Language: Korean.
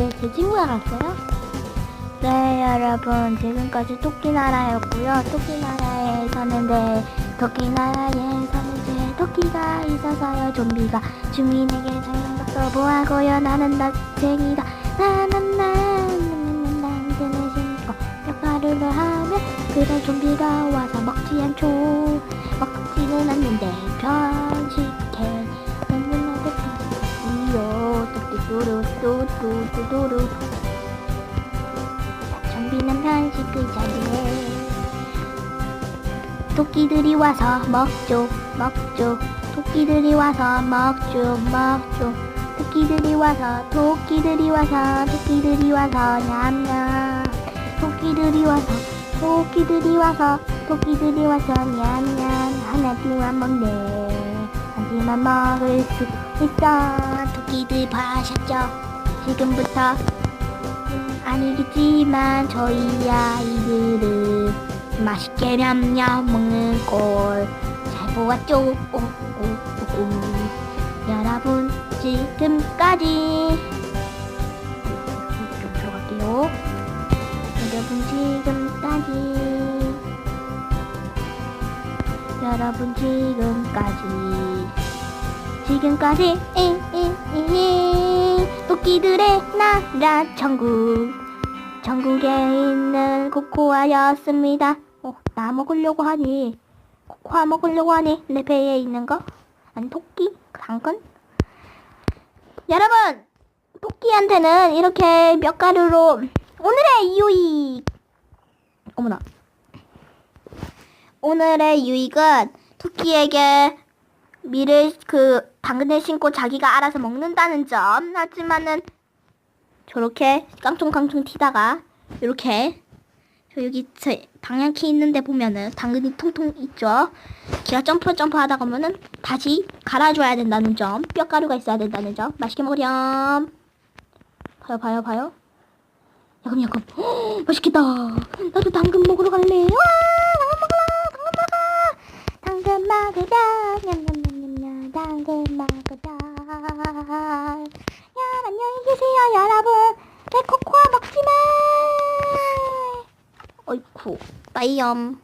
네, 제 친구가 갔어요. 네, 여러분. 지금까지 토끼나라였고요. 토끼나라에 사는데, 토끼나라에 사는데, 토끼가 있어서요. 좀비가 주민에게 장난감도 보하고요. 나는 나쟁이다. 나는 나는 나는 신고 뼈가루를 하면 그런 좀비가 와서 먹지 않죠. 뚜루 뚜뚜뚜뚜루. 좀비는 편식을 잘해. 토끼들이 와서 먹죠, 먹죠. 토끼들이 와서 먹죠, 먹죠. 토끼들이 와서, 토끼들이 와서, 토끼들이 와서, 냠냠. 토끼들이 와서, 토끼들이 와서, 토끼들이 와서, 냠냠. 하나, 둘만 먹네. 하지만 먹을 수 있어. 토끼들 봐셨죠? 지금부터 음, 아니겠지만 저희 아이들은 맛있게 냠냠 먹는 꼴잘 보았죠? 오, 오, 오, 오. 여러분 지금까지 좀 들어갈게요. 여러분 지금까지 여러분 지금까지 지금까지 잉 잉잉 토끼들의 나라 천국 전국에 있는 코코아였습니다. 어, 나 먹으려고 하니 코코아 먹으려고 하니 내 배에 있는 거? 아니 토끼? 당근? 여러분 토끼한테는 이렇게 몇 가루로 오늘의 유익 어머나 오늘의 유익은 토끼에게 밀을 그 당근을 신고 자기가 알아서 먹는다는 점 하지만은 저렇게 깡총깡총 튀다가 이렇게 저 여기 저 방향키 있는데 보면은 당근이 통통 있죠. 걔가 점프 점프 하다 보면은 다시 갈아줘야 된다는 점, 뼈가루가 있어야 된다는 점. 맛있게 먹으렴. 봐요 봐요 봐요. 야금 야금. 헉, 맛있겠다. 나도 당근 먹으러 갈래. 와 안녕히 계세요, 여러분. 내 코코아 먹지 마. 어이쿠, 빠이염.